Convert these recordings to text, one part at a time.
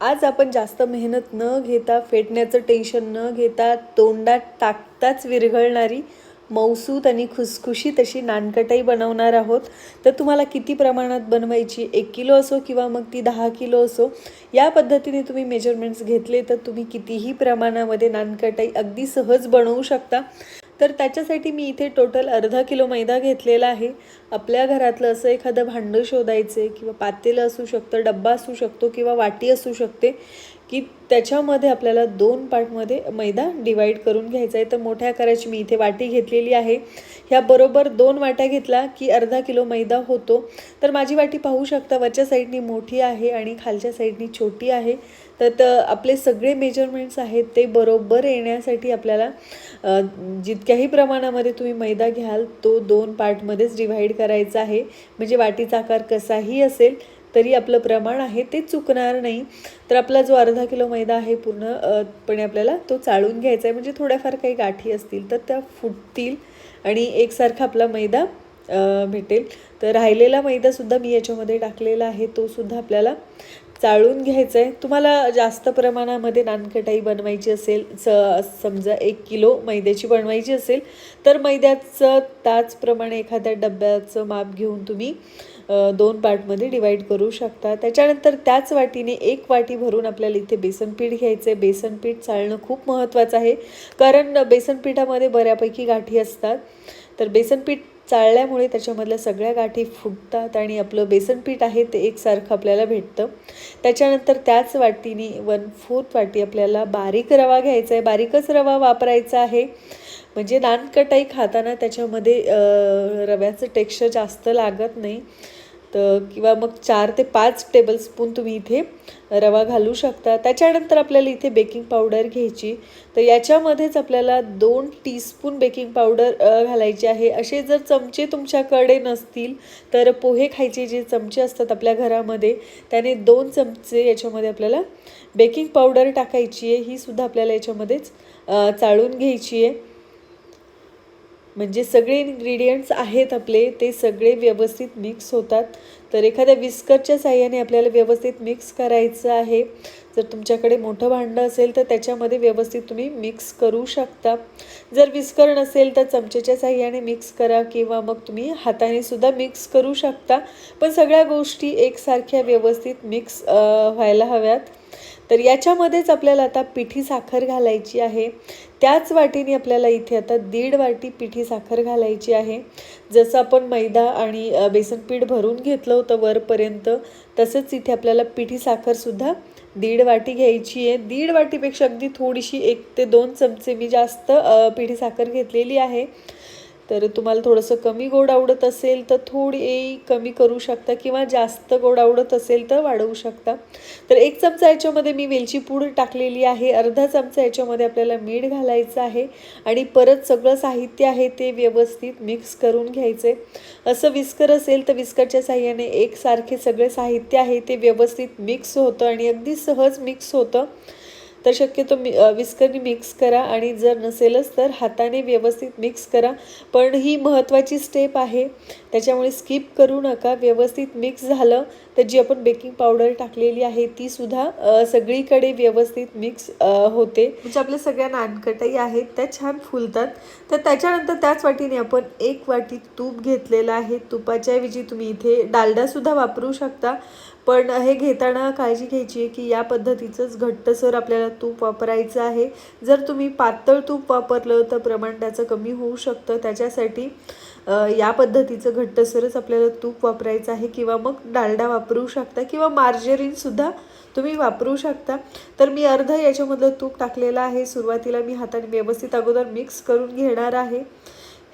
आज आपण जास्त मेहनत न घेता फेटण्याचं टेन्शन न घेता तोंडात टाकताच विरघळणारी मौसूत आणि खुसखुशीत अशी नानकटाई बनवणार आहोत. तर तुम्हाला किती प्रमाणात बनवायची? एक किलो असो किंवा मग ती दहा किलो असो या पद्धतीने तुम्ही मेजरमेंट्स घेतले तर तुम्ही कितीही प्रमाणामध्ये नानकटाई अगदी सहज बनवू शकता. तर त्याच्यासाठी मी इथे टोटल अर्धा किलो मैदा घेतलेला आहे. आपल्या घरातलं असं एखादं भांडं शोधायचं आहे किंवा पातेलं असू शकतं डब्बा असू शकतो किंवा वाटी असू शकते. की त्याच्यामध्ये आपल्याला दोन पार्टमध्ये मैदा डिवाईड करून घ्यायचा आहे. तर मोठ्या आकाराची मी इथे वाटी घेतलेली आहे. ह्याबरोबर दोन वाट्या घेतला की अर्धा किलो मैदा होतो. तर माझी वाटी पाहू शकता वरच्या साईडनी मोठी आहे आणि खालच्या साईडनी छोटी आहे. तर आपले सगळे मेजरमेंट्स आहेत ते बरोबर येण्यासाठी आपल्याला जितक्याही प्रमाणामध्ये तुम्ही मैदा घ्याल तो दोन पार्टमध्येच डिव्हाइड करायचा आहे. म्हणजे वाटीचा आकार कसाही असेल तरी आपलं प्रमाण आहे ते चुकणार नाही. तर आपला जो अर्धा किलो मैदा आहे पूर्णपणे आपल्याला तो चाळून घ्यायचा आहे. म्हणजे थोड्याफार काही गाठी असतील तर त्या फुटतील आणि एकसारखा आपला मैदा भेटेल. तर राहिलेला मैदासुद्धा मी याच्यामध्ये टाकलेला आहे. तोसुद्धा आपल्याला चाळून घ्यायचं आहे. तुम्हाला जास्त प्रमाणामध्ये नानखटाई बनवायची असेल स समजा एक किलो मैद्याची बनवायची असेल तर मैद्याचं त्याचप्रमाणे एखाद्या डब्याचं माप घेऊन तुम्ही दोन पार्टमध्ये डिवाईड करू शकता. त्याच्यानंतर त्याच वाटीने एक वाटी भरून आपल्याला इथे बेसनपीठ घ्यायचं आहे बेसनपीठ चाळणं खूप महत्त्वाचं आहे. कारण बेसनपीठामध्ये बऱ्यापैकी गाठी असतात. तर बेसनपीठ चाळल्यामुळे त्याच्यामधल्या सगळ्या गाठी फुटतात आणि आपलं बेसनपीठ आहे ते एकसारखं आपल्याला भेटतं. त्याच्यानंतर त्याच वाटीने वन फोर्थ वाटी आपल्याला बारीक रवा घ्यायचा आहे बारीकच रवा वापरायचा आहे. म्हणजे नानकटाई खाताना त्याच्यामध्ये रव्याचं टेक्स्चर जास्त लागत नाही. तर किंवा मग चार ते पाच टेबलस्पून तुम्ही इथे रवा घालू शकता. त्याच्यानंतर आपल्याला इथे बेकिंग पावडर घ्यायची. तर याच्यामध्येच आपल्याला दोन टीस्पून बेकिंग पावडर घालायची आहे. असे जर चमचे तुमच्याकडे नसतील तर पोहे खायचे जे चमचे असतात आपल्या घरामध्ये त्याने दोन चमचे याच्यामध्ये आपल्याला बेकिंग पावडर टाकायची आहे. ही सुद्धा आपल्याला याच्यामध्येच चाळून घ्यायची आहे. म्हणजे सगळे इन्ग्रेडियंट्स आहेत आपले ते सगळे व्यवस्थित मिक्स होतात. तर एखाद्या विस्करच्या साह्याने आपल्याला व्यवस्थित मिक्स करायचं आहे. जर तुमच्याकडे मोठं भांडं असेल तर त्याच्यामध्ये व्यवस्थित तुम्ही मिक्स करू शकता. जर विस्कर नसेल तर चमच्याच्या साह्याने मिक्स करा किंवा मग तुम्ही हाताने सुद्धा मिक्स करू शकता. पण सगळ्या गोष्टी एकसारख्या व्यवस्थित मिक्स व्हायला हव्यात. तर याच्यामध्येच आपल्याला आता पिठी साखर घालायची आहे. त्याच वाटीने आपल्याला इथे आता दीड वाटी पिठी साखर घालायची आहे. जसं आपण मैदा आणि बेसन पीठ भरून घेतलं होतं वरपर्यंत तसंच इथे आपल्याला पिठी साखरसुद्धा दीड वाटी घ्यायची आहे. दीड वाटीपेक्षा अगदी थोडीशी एक ते दोन चमचे मी जास्त पिठी साखर घेतलेली आहे. तर तुम्हाला थोडंसं कमी गोड आवडत असेल तर थोडी कमी करू शकता किंवा जास्त गोड आवडत असेल तर वाढवू शकता. तर एक चमचा याच्यामध्ये मी वेलची पूड टाकलेली आहे. अर्धा चमचा याच्यामध्ये आपल्याला मीठ घालायचं आहे आणि परत सगळं साहित्य आहे ते व्यवस्थित मिक्स करून घ्यायचे असं विस्कर असेल तर विस्करच्या साह्याने एकसारखे सगळे साहित्य आहे ते व्यवस्थित मिक्स होतं आणि अगदी सहज मिक्स होतं. तर शक्यतो मी विस्करनी मिक्स करा आणि जर नसेलच तर हाताने व्यवस्थित मिक्स करा. पण ही महत्त्वाची स्टेप आहे. त्याच्यामुळे स्किप करू नका. व्यवस्थित मिक्स झालं तर जी आपण बेकिंग पावडर टाकलेली आहे ती सुद्धा सगळीकडे व्यवस्थित मिक्स होते. म्हणजे आपल्या सगळ्या नानकटाई आहेत त्या छान फुलतात. तर त्याच्यानंतर त्याच वाटीने आपण एक वाटी तूप घेतलेलं आहे. तुपाच्याऐवजी तुम्ही इथे डालडासुद्धा वापरू शकता. पण हे घेताना काळजी घ्यायची आहे की या पद्धतीचंच घट्टसर आपल्याला तूप वापरायचं आहे. जर तुम्ही पातळ तूप वापरलं तर प्रमाण त्याचं कमी होऊ शकतं. त्याच्यासाठी या पद्धतीचं घट्टसरच आपल्याला तूप वापरायचं आहे किंवा मग डालडा वापरू शकता किंवा मार्जरीनसुद्धा तुम्ही वापरू शकता. तर मी अर्ध याच्यामधलं तूप टाकलेलं आहे. सुरुवातीला मी हाताने व्यवस्थित अगोदर मिक्स करून घेणार आहे.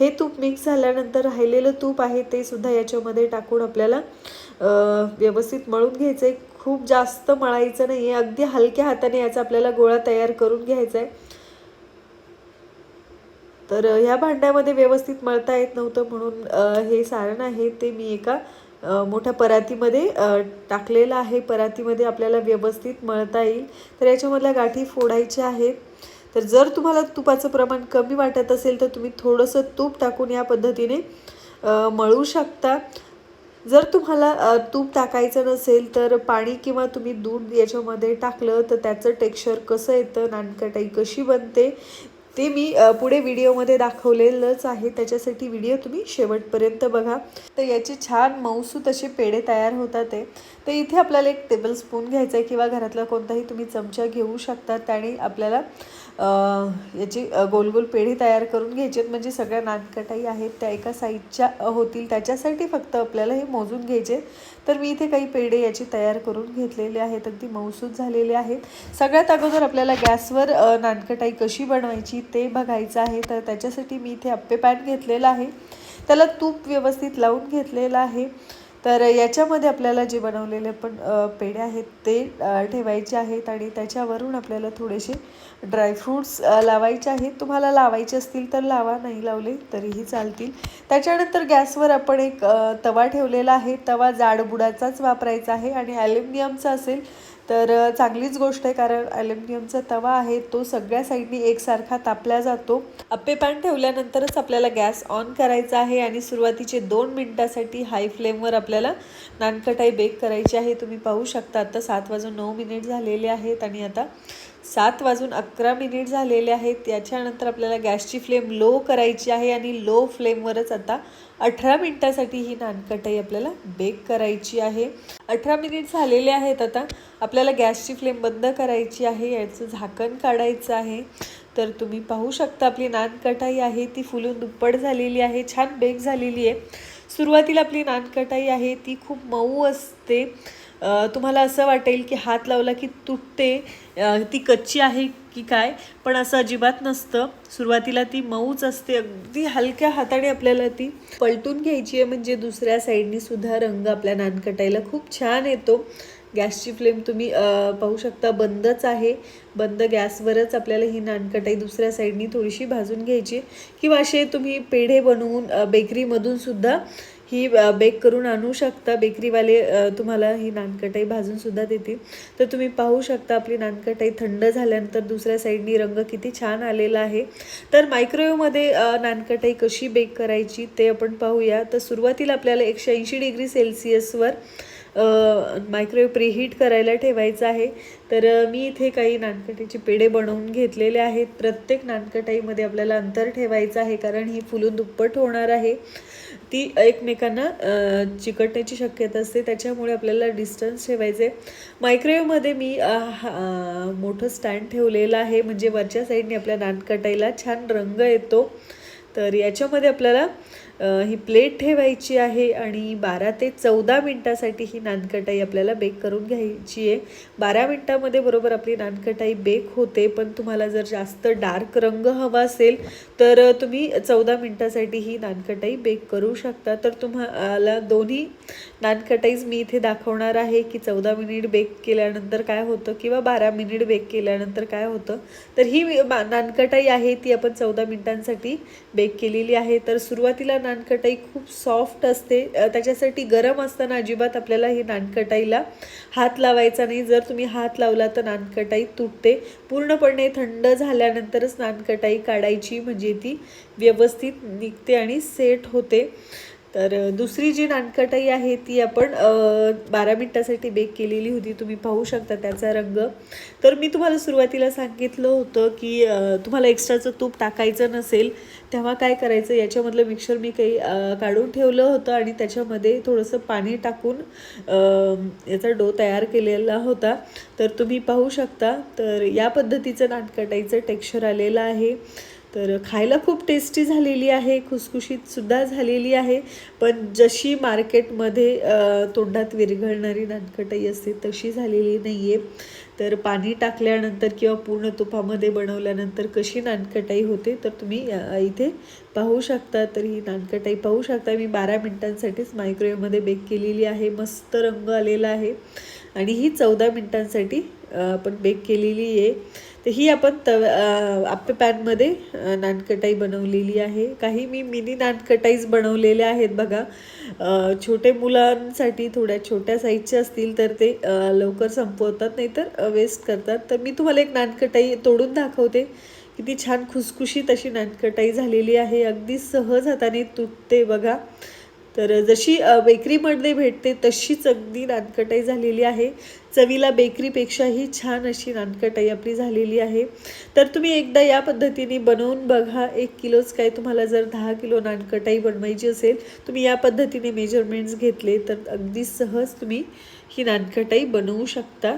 हे तूप मिक्स झाल्यानंतर राहिलेलं तूप आहे ते सुद्धा याच्यामध्ये टाकून आपल्याला व्यवस्थित मळून घ्यायचं आहे खूप जास्त मळायचं नाही आहे अगदी हलक्या हाताने याचा आपल्याला गोळा तयार करून घ्यायचा आहे तर ह्या भांड्यामध्ये व्यवस्थित मळता येत नव्हतं म्हणून हे सारण आहे ते मी एका मोठ्या परातीमध्ये टाकलेलं आहे. परातीमध्ये आपल्याला व्यवस्थित मळता येईल. तर याच्यामधल्या गाठी फोडायच्या आहेत. तर जर तुम्हाला तुपाचं प्रमाण कमी वाटत असेल तर तुम्ही थोडंसं तूप टाकून या पद्धतीने मळू शकता. जर तुम्हाला तूप टाकायचं नसेल तर पाणी किंवा तुम्ही दूध याच्यामध्ये टाकलं तर त्याचं टेक्स्चर कसं येतं नानकटाई कशी बनते ते मी पुढे व्हिडिओमध्ये दाखवलेलंच आहे. त्याच्यासाठी व्हिडिओ तुम्ही शेवटपर्यंत बघा. तर याचे छान मऊसूत असे पेढे तयार होतात आहे तर इथे आपल्याला एक टेबल स्पून घ्यायचा आहे किंवा घरातला कोणताही तुम्ही चमचा घेऊ शकता. त्याने आपल्याला याची गोल गोल पेढी तयार करून घ्यायची आहेत. म्हणजे सगळ्या नानकटाई आहेत त्या एका साईजच्या होतील. त्याच्यासाठी फक्त आपल्याला हे मोजून घ्यायचे तर मी इथे काही पेढे याची तयार करून घेतलेले आहेत. अगदी मौसूद झालेले आहेत. सगळ्यात अगोदर आपल्याला गॅसवर नानकटाई कशी बनवायची ते बघायचं आहे. तर त्याच्यासाठी मी इथे अप्पे पॅन घेतलेलं आहे. त्याला तूप व्यवस्थित लावून घेतलेलं आहे. तर याच्यामध्ये आपल्याला जे बनवलेले पण पेढे आहेत ते ठेवायचे आहेत आणि त्याच्यावरून आपल्याला थोडेसे ड्रायफ्रूट्स लावायचे आहेत. तुम्हाला लावायचे असतील तर लावा नाही लावले तरीही चालतील. त्याच्यानंतर गॅसवर आपण एक तवा ठेवलेला आहे. तवा जाडबुडाचाच वापरायचा आहे आणि ॲल्युमिनियमचा असेल तर चांगलीच गोष्ट आहे कारण ॲल्युमिनियमचा तवा आहे तो सगळ्या साईडनी एकसारखा तापला जातो. अप्पे पॅन ठेवल्यानंतरच आपल्याला गॅस ऑन करायचा आहे आणि सुरुवातीचे दोन मिनटासाठी हाय फ्लेमवर आपल्याला नानकटाई बेक करायची आहे. तुम्ही पाहू शकता आता सात वाजून नऊ मिनिट झालेले आहेत आणि आता सात वाजून अकरा मिनिट झालेले आहेत. याच्यानंतर आपल्याला गॅसची फ्लेम लो करायची आहे आणि लो फ्लेमवरच आता अठरा मिनटासाठी ही नानकटाई आपल्याला बेक करायची आहे. अठरा मिनिट झालेले आहेत आता. आपल्याला गॅसची फ्लेम बंद करायची आहे. याचं झाकण काढायचं आहे. तर तुम्ही पाहू शकता आपली नानकटाई आहे. ती फुलून दुप्पट झालेली आहे. छान बेक झालेली आहे. सुरुवातीला आपली नानकटाई आहे. ती खूप मऊ असते. तुम्हाला असं वाटेल की हात लावला की तुटते ती कच्ची आहे की काय? पण असं अजिबात नसतं. सुरुवातीला ती मऊच असते अगदी हलक्या हाताने आपल्याला ती पलटून घ्यायची आहे. म्हणजे दुसऱ्या साईडनी सुद्धा रंग आपल्या नानकटाईला खूप छान येतो. गॅसची फ्लेम तुम्ही पाहू शकता बंदच आहे. बंद गॅसवरच आपल्याला ही नानकटाई दुसऱ्या साईडनी थोडीशी भाजून घ्यायची किंवा असे तुम्ही पेढे बनवून बेकरीमधून सुद्धा ही बेक करून आणू शकता. बेकरीवाले तुम्हाला ही नानकटाई भाजूनसुद्धा देतील. तर तुम्ही पाहू शकता आपली नानकटाई थंड झाल्यानंतर दुसऱ्या साईडनी रंग किती छान आलेला आहे. तर मायक्रोवेव्हमध्ये नानकटाई कशी बेक करायची ते आपण पाहूया. तर सुरुवातीला आपल्याला एकशे ऐंशी डिग्री सेल्सिअसवर मायक्रोवेव्ह प्रीहीट करायला ठेवायचं आहे. तर मी इथे काही नानकटीचे पेढे बनवून घेतलेले आहेत. प्रत्येक नानकटाईमध्ये आपल्याला अंतर ठेवायचं आहे कारण ही फुलून दुप्पट होणार आहे. ती एकमेकांना चिकटण्याची शक्यता असते. त्याच्यामुळे आपल्याला डिस्टन्स ठेवायचे. मायक्रोवेव्हमध्ये मी हा- मोठं स्टँड ठेवलेलं आहे. म्हणजे वरच्या साईडने आपल्या नानकटाईला छान रंग येतो. तर याच्यामध्ये आपल्याला ही प्लेट ठेवायची आहे आणि बारा ते चौदा मिनटासाठी ही नानकटाई आपल्याला बेक करून घ्यायची आहे. बारा मिनटामध्ये बरोबर आपली नानकटाई बेक होते पण तुम्हाला जर जास्त डार्क रंग हवा असेल तर तुम्ही चौदा मिनटासाठी ही नानकटाई बेक करू शकता. तर तुम्हाला दोन्ही नानकटाईज मी इथे दाखवणार आहे की चौदा मिनिट बेक केल्यानंतर काय होतं किंवा बारा मिनिट बेक केल्यानंतर काय होतं. तर ही नानकटाई आहे ती आपण चौदा मिनिटांसाठी बेक केलेली आहे. तर सुरुवातीला नानकटाई खूप सॉफ्ट असते. त्याच्यासाठी गरम असताना अजिबात आपल्याला ही नानकटाईला हात लावायचा नाही. जर तुम्ही हात लावला तर नानकटाई तुटते. पूर्णपणे थंड झाल्यानंतरच नानकटाई काढायची. म्हणजे ती व्यवस्थित निघते आणि सेट होते. तर दुसरी जी नानकटाई आहे ती आपण बारा मिनटासाठी बेक केलेली होती. तुम्ही पाहू शकता त्याचा रंग. तर मी तुम्हाला सुरुवातीला सांगितलं होतं की तुम्हाला एक्स्ट्राचं तूप टाकायचं नसेल तेव्हा काय करायचं? याच्यामधलं मिक्सर मी काही काढून ठेवलं होतं आणि त्याच्यामध्ये थोडंसं पाणी टाकून याचा डो तयार केलेला होता. तर तुम्ही पाहू शकता. तर या पद्धतीचं नानकटाईचं टेक्स्चर आलेलं आहे. तर खायला खूप टेस्टी झालेली आहे खुसखुशीतसुद्धा झालेली आहे. पण जशी मार्केटमध्ये तोंडात विरघळणारी नानकटाई असते तशी झालेली नाही आहे तर पाणी टाकल्यानंतर किंवा पूर्ण तुपामध्ये बनवल्यानंतर कशी नानकटाई होते तर तुम्ही इथे पाहू शकता. तर ही नानकटाई पाहू शकता. मी बारा मिनटांसाठीच मायक्रोवेव्हमध्ये बेक केलेली आहे. मस्त रंग आलेला आहे. आणि ही चौदा मिनटांसाठी आपण बेक केलेली आहे. तर ही आपण तव आप्पे पॅनमध्ये नानकटाई बनवलेली आहे. काही मी मिनी नानकटाईज बनवलेल्या आहेत बघा. छोटे मुलांसाठी थोड्या छोट्या साईजच्या असतील तर ते लवकर संपवतात नाहीतर वेस्ट करतात. तर मी तुम्हाला एक नानकटाई तोडून दाखवते. किती छान खुसखुशीत अशी नानकटाई झालेली आहे. अगदी सहज हाताने तुटते बघा. तर जशी बेकरीमध्ये भेटते तशीच अगदी नानकटाई झालेली आहे. चवीला बेकरीपेक्षाही छान अशी नानकटाई आपली झालेली आहे. तर तुम्ही एकदा या पद्धतीने बनवून बघा. एक किलोच काय तुम्हाला जर दहा किलो नानकटाई बनवायची असेल तुम्ही या पद्धतीने मेजरमेंट्स घेतले तर अगदी सहज तुम्ही ही नानकटाई बनवू शकता.